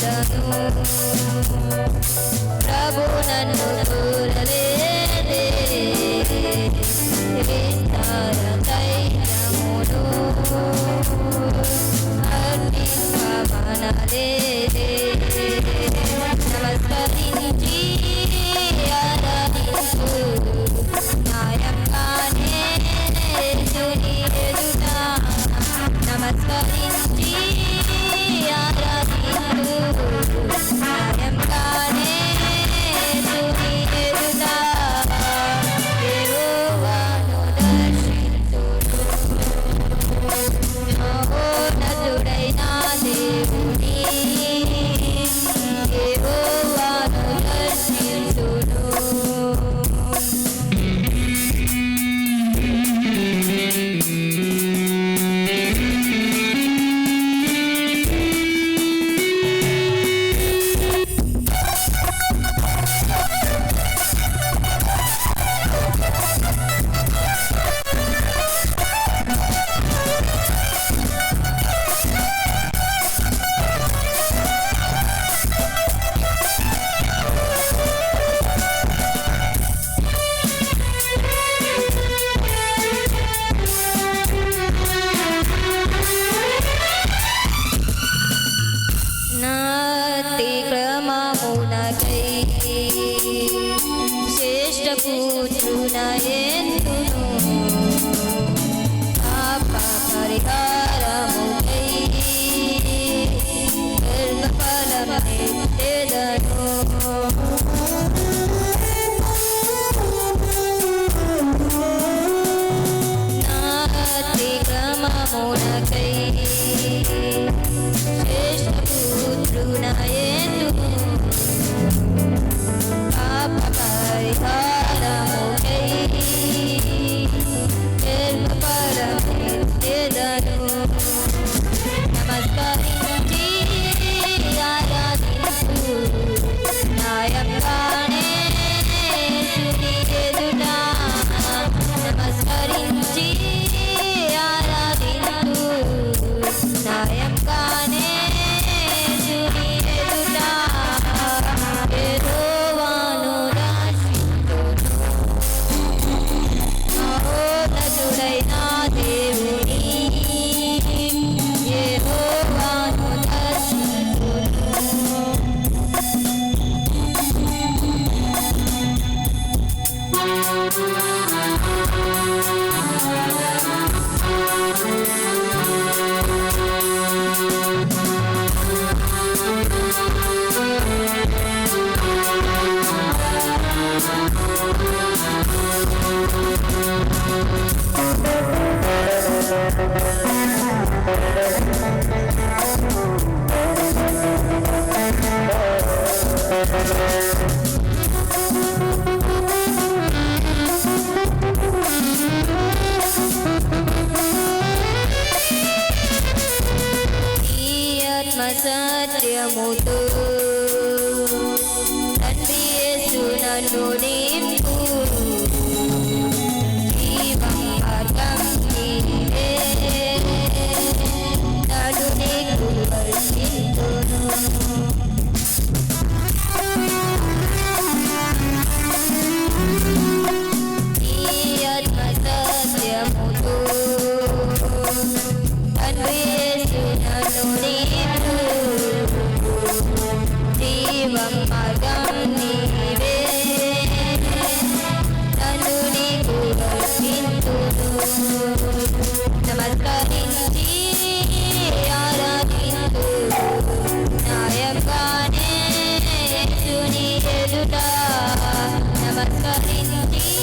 చూడను ప్రభు నన్ను చూడలేదే. ధైర్యమును అర్పింపమనలేదే నమస్కరించి ఆరాధించు నాయకానే చుని ఎదుట నమస్కరించి कोणकै शेषपुत्रुनयतु पापभया Thank no name. i'm not Namaskar Namaskar Namaskar Namaskar